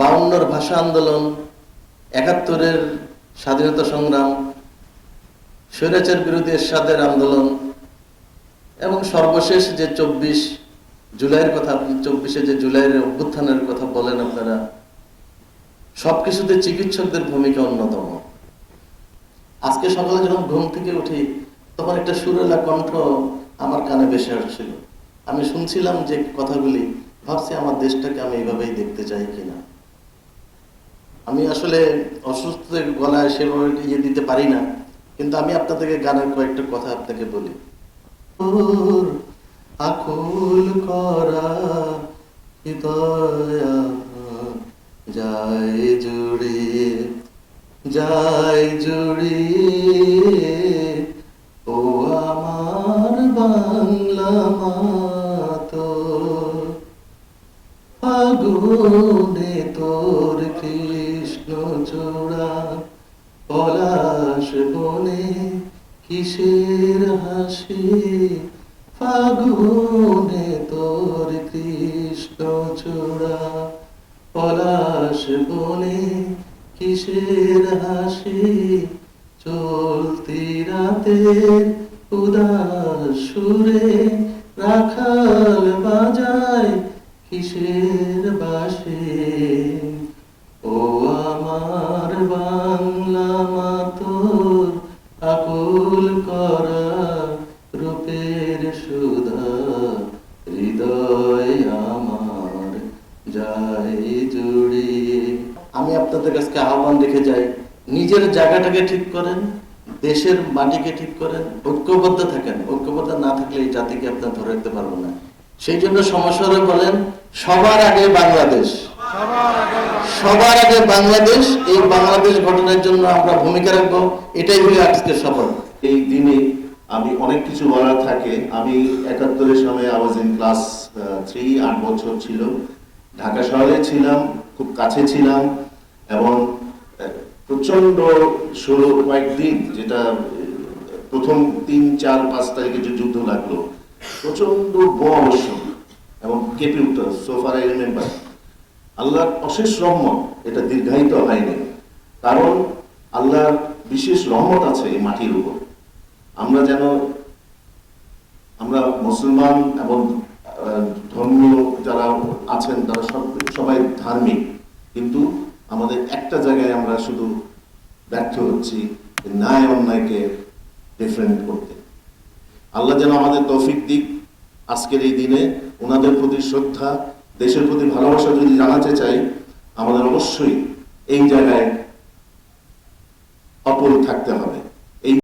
বাউন্নর ভাষা আন্দোলন, একাত্তরের স্বাধীনতা সংগ্রাম, স্বৈরাচার বিরোধী এরশাদের আন্দোলন এবং সর্বশেষ যে চব্বিশ জুলাইয়ের কথা আপনি চব্বিশে যে জুলাইয়ের অভ্যুত্থানের কথা বলেন আপনারা, সবকিছুতে চিকিৎসকদের ভূমিকা অন্যতম। আজকে সকালে যখন ঘুম থেকে উঠি, তখন একটা সুরেলা কণ্ঠ আমার কানে ভেসে আসছিল। আমি শুনছিলাম যে কথাগুলি, ভাবছি আমার দেশটাকে আমি এইভাবেই দেখতে চাই কিনা। আমি আসলে অসুস্থ গলায় সেভাবে ইয়ে দিতে পারি না, কিন্তু আমি আপনাদেরকে গানের কয়েকটা কথা আপনাকে বলি। আকুল করা যায় জুড়িয়ে যায় জুড়িয়ে ও আমার বাংলা মাতো আগুনে তোর কৃষ্ণ চূড়া, পলাশ বনে কিসের হাসি? ফাগুনে তোর কৃষ্ণ চূড়া, পলাশ বনে কিসের হাসি? চলতি রাতে উদাস সুরে রাখাল বাজায় কিসের বাসে? ও আমার বাংলা মাতোর আকুল করা রূপের সুধা, হৃদয় আমার যায় জুড়িয়ে। আমি আপনাদের কাছে আহ্বান রেখে যাই, নিজের জায়গাটাকে ঠিক করেন, দেশের মাটিকে ঠিক করেন, ঐক্যবদ্ধ থাকেন। ঐক্যবদ্ধ না থাকলে এই জাতিকে আপনার ধরে রাখতে পারব না। সেই জন্য সমস্যারে বলেন সবার আগে বাংলাদেশ। সবার আগে বাংলাদেশ, এই বাংলাদেশ ঘটনার জন্য আমরা ভূমিকা রাখব। এটাই হলো আজকের শপথ এই দিনে আমি অনেক কিছু বলার থাকে। আমি একাত্তরের সময় আওয়াজ ইন ক্লাস থ্রি আট বছর ছিল। ঢাকা শহরে ছিলাম, খুব কাছে ছিলাম এবং প্রচণ্ড ষোলো কয়েকদিন যেটা প্রথম তিন, চার, পাঁচ তারিখে যে যুদ্ধ লাগল প্রচণ্ড বর্ষণ এবং কেঁপে উঠত সোফার আই রিমেম্বার আল্লাহর অশেষ রহমত এটা দীর্ঘায়িত হয়নি। কারণ আল্লাহর বিশেষ রহমত আছে এই মাটির উপর। আমরা যেন, আমরা মুসলমান এবং ধর্মীয় যারা আছেন, তারা সব, সবাই ধার্মিক। কিন্তু আমাদের একটা জায়গায় আমরা শুধু ব্যর্থ হচ্ছি ন্যায় অন্যায়কে ডিফারেন্ট করতে। আল্লাহ যেন আমাদের তৌফিক দিক আজকের এই দিনে। ওনাদের প্রতি শ্রদ্ধা, দেশের প্রতি ভালোবাসা যদি জানাতে চাই, আমাদের অবশ্যই এই জায়গায় অপর থাকতে হবে।